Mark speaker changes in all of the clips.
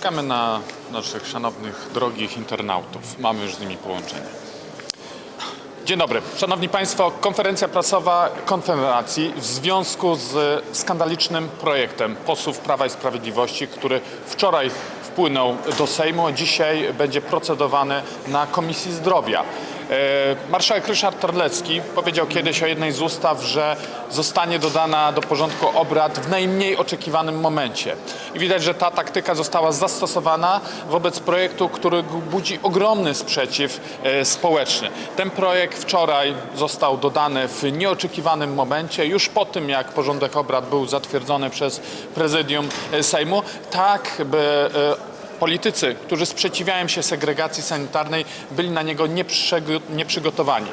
Speaker 1: Czekamy na naszych szanownych, drogich internautów. Mamy już z nimi połączenie. Dzień dobry. Szanowni Państwo, konferencja prasowa Konfederacji w związku z skandalicznym projektem posłów Prawa i Sprawiedliwości, który wczoraj wpłynął do Sejmu, a dzisiaj będzie procedowany na Komisji Zdrowia. E, Marszałek Ryszard Terlecki powiedział kiedyś o jednej z ustaw, że zostanie dodana do porządku obrad w najmniej oczekiwanym momencie. I widać, że ta taktyka została zastosowana wobec projektu, który budzi ogromny sprzeciw e, społeczny. Ten projekt wczoraj został dodany w nieoczekiwanym momencie, już po tym jak porządek obrad był zatwierdzony przez prezydium e, Sejmu, tak by politycy, którzy sprzeciwiają się segregacji sanitarnej, byli na niego nieprzygo- nieprzygotowani.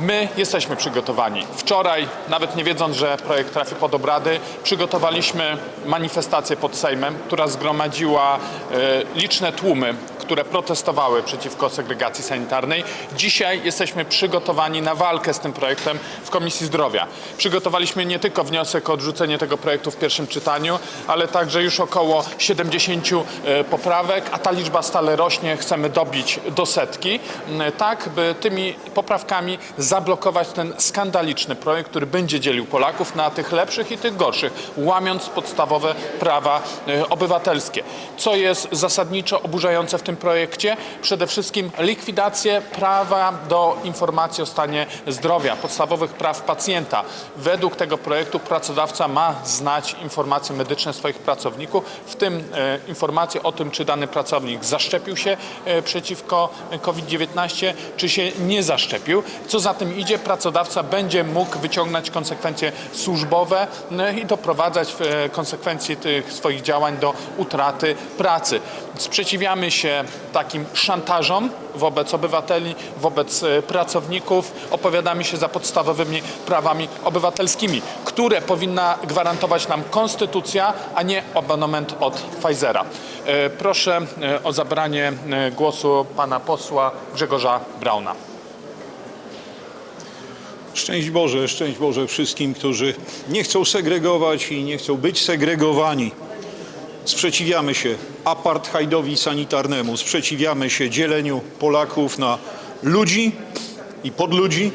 Speaker 1: My jesteśmy przygotowani. Wczoraj, nawet nie wiedząc, że projekt trafi pod obrady, przygotowaliśmy manifestację pod Sejmem, która zgromadziła e, liczne tłumy, które protestowały przeciwko segregacji sanitarnej. Dzisiaj jesteśmy przygotowani na walkę z tym projektem w Komisji Zdrowia. Przygotowaliśmy nie tylko wniosek o odrzucenie tego projektu w pierwszym czytaniu, ale także już około 70 e, poprawek, a ta liczba stale rośnie. Chcemy dobić do setki, tak by tymi poprawkami zablokować ten skandaliczny projekt, który będzie dzielił Polaków na tych lepszych i tych gorszych, łamiąc podstawowe prawa e, obywatelskie. Co jest zasadniczo oburzające w tym projekcie? Przede wszystkim likwidację prawa do informacji o stanie zdrowia, podstawowych praw pacjenta. Według tego projektu pracodawca ma znać informacje medyczne swoich pracowników, w tym e, informacje o tym, czy dany pracownik zaszczepił się e, przeciwko COVID-19, czy się nie zaszczepił. Co za tym idzie, pracodawca będzie mógł wyciągnąć konsekwencje służbowe no i doprowadzać w e, konsekwencji tych swoich działań do utraty pracy. Sprzeciwiamy się takim szantażom wobec obywateli, wobec e, pracowników. Opowiadamy się za podstawowymi prawami obywatelskimi, które powinna gwarantować nam konstytucja, a nie abonament od Pfizera. E, Proszę e, o zabranie głosu pana posła Grzegorza Brauna.
Speaker 2: Szczęść Boże, szczęść Boże wszystkim, którzy nie chcą segregować i nie chcą być segregowani. Sprzeciwiamy się apartheidowi sanitarnemu, sprzeciwiamy się dzieleniu Polaków na ludzi i podludzi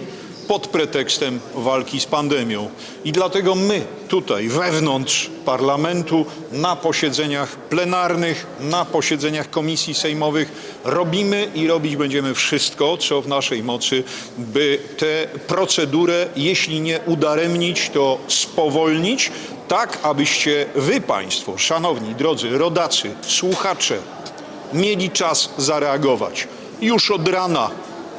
Speaker 2: pod pretekstem walki z pandemią. I dlatego my tutaj wewnątrz parlamentu, na posiedzeniach plenarnych, na posiedzeniach komisji sejmowych robimy i robić będziemy wszystko, co w naszej mocy, by tę procedurę, jeśli nie udaremnić, to spowolnić, tak abyście wy Państwo, szanowni, drodzy rodacy, słuchacze, mieli czas zareagować. Już od rana,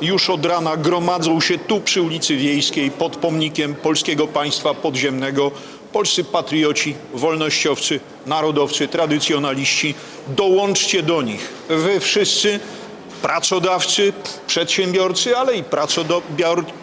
Speaker 2: już od rana gromadzą się tu przy ulicy Wiejskiej pod pomnikiem Polskiego Państwa Podziemnego polscy patrioci, wolnościowcy, narodowcy, tradycjonaliści. Dołączcie do nich. Wy wszyscy pracodawcy, przedsiębiorcy, ale i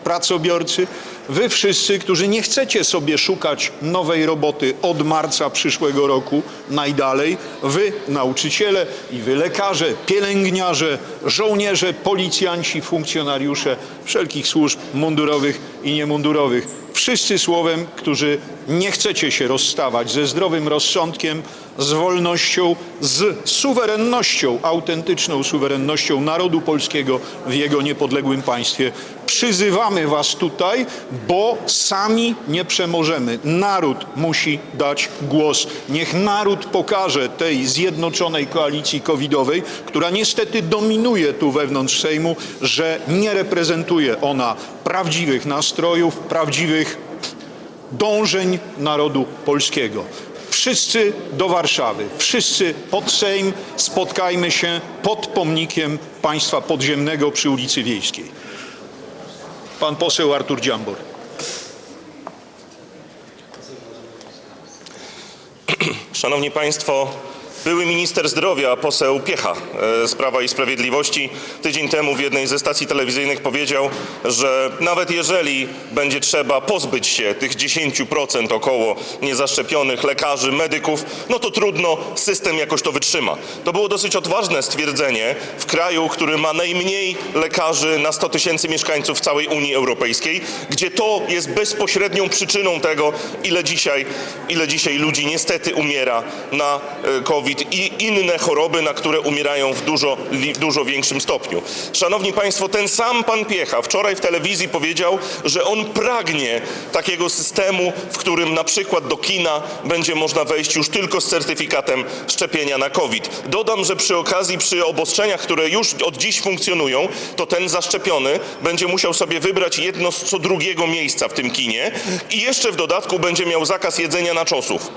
Speaker 2: pracobiorcy, wy wszyscy, którzy nie chcecie sobie szukać nowej roboty od marca przyszłego roku najdalej, wy nauczyciele i wy lekarze, pielęgniarze, żołnierze, policjanci, funkcjonariusze wszelkich służb mundurowych i niemundurowych. Wszyscy słowem, którzy nie chcecie się rozstawać ze zdrowym rozsądkiem, z wolnością, z suwerennością, autentyczną suwerennością narodu polskiego w jego niepodległym państwie. Przyzywamy Was tutaj, bo sami nie przemożemy. Naród musi dać głos. Niech naród pokaże tej zjednoczonej koalicji covidowej, która niestety dominuje tu wewnątrz Sejmu, że nie reprezentuje ona prawdziwych nastrojów, prawdziwych dążeń narodu polskiego. Wszyscy do Warszawy, wszyscy pod Sejm, spotkajmy się pod pomnikiem państwa podziemnego przy ulicy Wiejskiej. Pan poseł Artur Dziambor.
Speaker 3: Szanowni Państwo, były minister zdrowia, poseł Piecha e, z Prawa i Sprawiedliwości tydzień temu w jednej ze stacji telewizyjnych powiedział, że nawet jeżeli będzie trzeba pozbyć się tych 10% około niezaszczepionych lekarzy, medyków, no to trudno, system jakoś to wytrzyma. To było dosyć odważne stwierdzenie w kraju, który ma najmniej lekarzy na 100 tysięcy mieszkańców w całej Unii Europejskiej, gdzie to jest bezpośrednią przyczyną tego, ile dzisiaj, ile dzisiaj ludzi niestety umiera na e, COVID COVID i inne choroby, na które umierają w dużo, dużo większym stopniu. Szanowni Państwo, ten sam pan Piecha wczoraj w telewizji powiedział, że on pragnie takiego systemu, w którym na przykład do kina będzie można wejść już tylko z certyfikatem szczepienia na COVID. Dodam, że przy okazji, przy obostrzeniach, które już od dziś funkcjonują, to ten zaszczepiony będzie musiał sobie wybrać jedno z co drugiego miejsca w tym kinie i jeszcze w dodatku będzie miał zakaz jedzenia naczosów.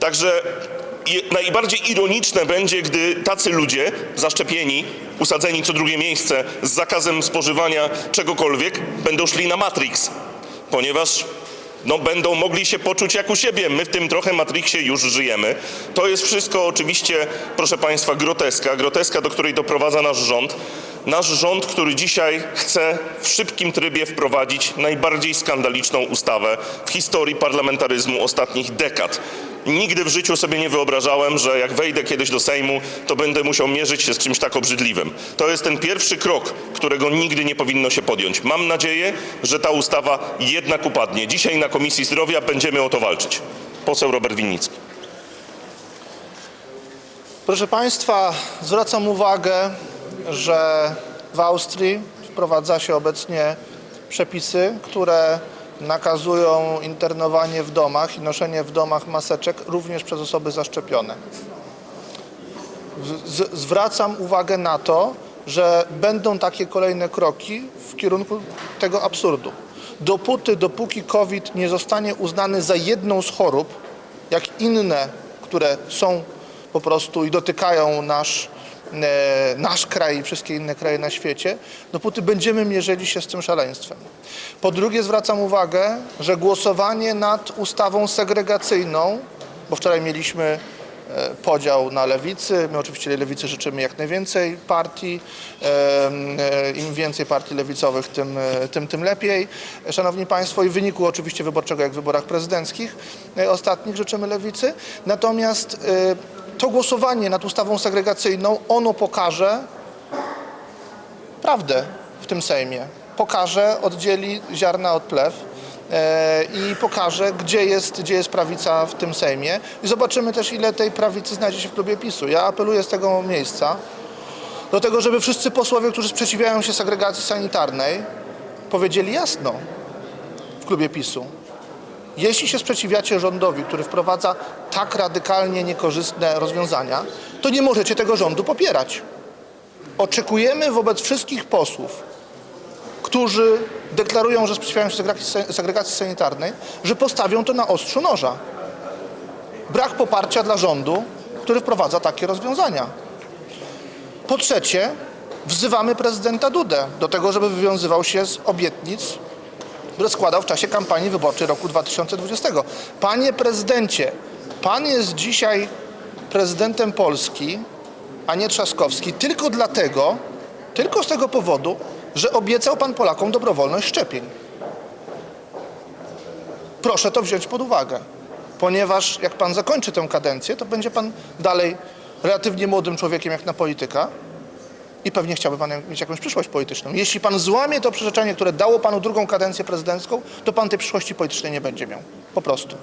Speaker 3: Także je- najbardziej ironiczne będzie, gdy tacy ludzie zaszczepieni, usadzeni co drugie miejsce z zakazem spożywania czegokolwiek, będą szli na Matrix, ponieważ no, będą mogli się poczuć jak u siebie. My w tym trochę Matrixie już żyjemy. To jest wszystko oczywiście, proszę Państwa, groteska. Groteska, do której doprowadza nasz rząd. Nasz rząd, który dzisiaj chce w szybkim trybie wprowadzić najbardziej skandaliczną ustawę w historii parlamentaryzmu ostatnich dekad. Nigdy w życiu sobie nie wyobrażałem, że jak wejdę kiedyś do Sejmu, to będę musiał mierzyć się z czymś tak obrzydliwym. To jest ten pierwszy krok, którego nigdy nie powinno się podjąć. Mam nadzieję, że ta ustawa jednak upadnie. Dzisiaj na Komisji Zdrowia będziemy o to walczyć. Poseł Robert Winnicki.
Speaker 4: Proszę Państwa, zwracam uwagę, że w Austrii wprowadza się obecnie przepisy, które nakazują internowanie w domach i noszenie w domach maseczek również przez osoby zaszczepione. Z- Zwracam uwagę na to, że będą takie kolejne kroki w kierunku tego absurdu. Dopóty, dopóki COVID nie zostanie uznany za jedną z chorób, jak inne, które są po prostu i dotykają nasz, nasz kraj i wszystkie inne kraje na świecie, dopóty będziemy mierzyli się z tym szaleństwem. Po drugie zwracam uwagę, że głosowanie nad ustawą segregacyjną, bo wczoraj mieliśmy e, podział na lewicy. My oczywiście lewicy życzymy jak najwięcej partii. E, Im więcej partii lewicowych, tym, e, tym, tym lepiej. Szanowni Państwo, i w wyniku oczywiście wyborczego, jak w wyborach prezydenckich e, ostatnich życzymy lewicy. Natomiast e, to głosowanie nad ustawą segregacyjną, ono pokaże prawdę w tym Sejmie. Pokaże, oddzieli ziarna od plew e, i pokaże, gdzie jest, gdzie jest prawica w tym Sejmie. I zobaczymy też, ile tej prawicy znajdzie się w klubie PiSu. Ja apeluję z tego miejsca do tego, żeby wszyscy posłowie, którzy sprzeciwiają się segregacji sanitarnej, powiedzieli jasno w klubie PiSu. Jeśli się sprzeciwiacie rządowi, który wprowadza tak radykalnie niekorzystne rozwiązania, to nie możecie tego rządu popierać. Oczekujemy wobec wszystkich posłów, którzy deklarują, że sprzeciwiają się segregacji, segregacji sanitarnej, że postawią to na ostrzu noża. Brak poparcia dla rządu, który wprowadza takie rozwiązania. Po trzecie, wzywamy prezydenta Dudę do tego, żeby wywiązywał się z obietnic, które składał w czasie kampanii wyborczej roku 2020. Panie prezydencie, pan jest dzisiaj prezydentem Polski, a nie Trzaskowski, tylko dlatego, tylko z tego powodu, że obiecał pan Polakom dobrowolność szczepień. Proszę to wziąć pod uwagę, ponieważ jak pan zakończy tę kadencję, to będzie pan dalej relatywnie młodym człowiekiem jak na polityka i pewnie chciałby pan mieć jakąś przyszłość polityczną. Jeśli pan złamie to przyrzeczenie, które dało panu drugą kadencję prezydencką, to pan tej przyszłości politycznej nie będzie miał. Po prostu.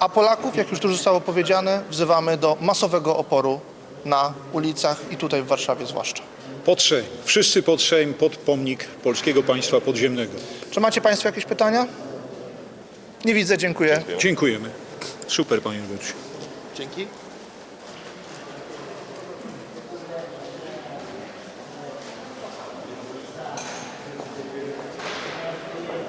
Speaker 4: A Polaków, jak już tu zostało powiedziane, wzywamy do masowego oporu na ulicach i tutaj w Warszawie zwłaszcza.
Speaker 2: Sejm. Wszyscy pod Sejm, pod pomnik polskiego państwa podziemnego.
Speaker 4: Czy macie Państwo jakieś pytania? Nie widzę, dziękuję.
Speaker 2: Dziękujemy. Super, panie Wójcie.
Speaker 4: Dzięki.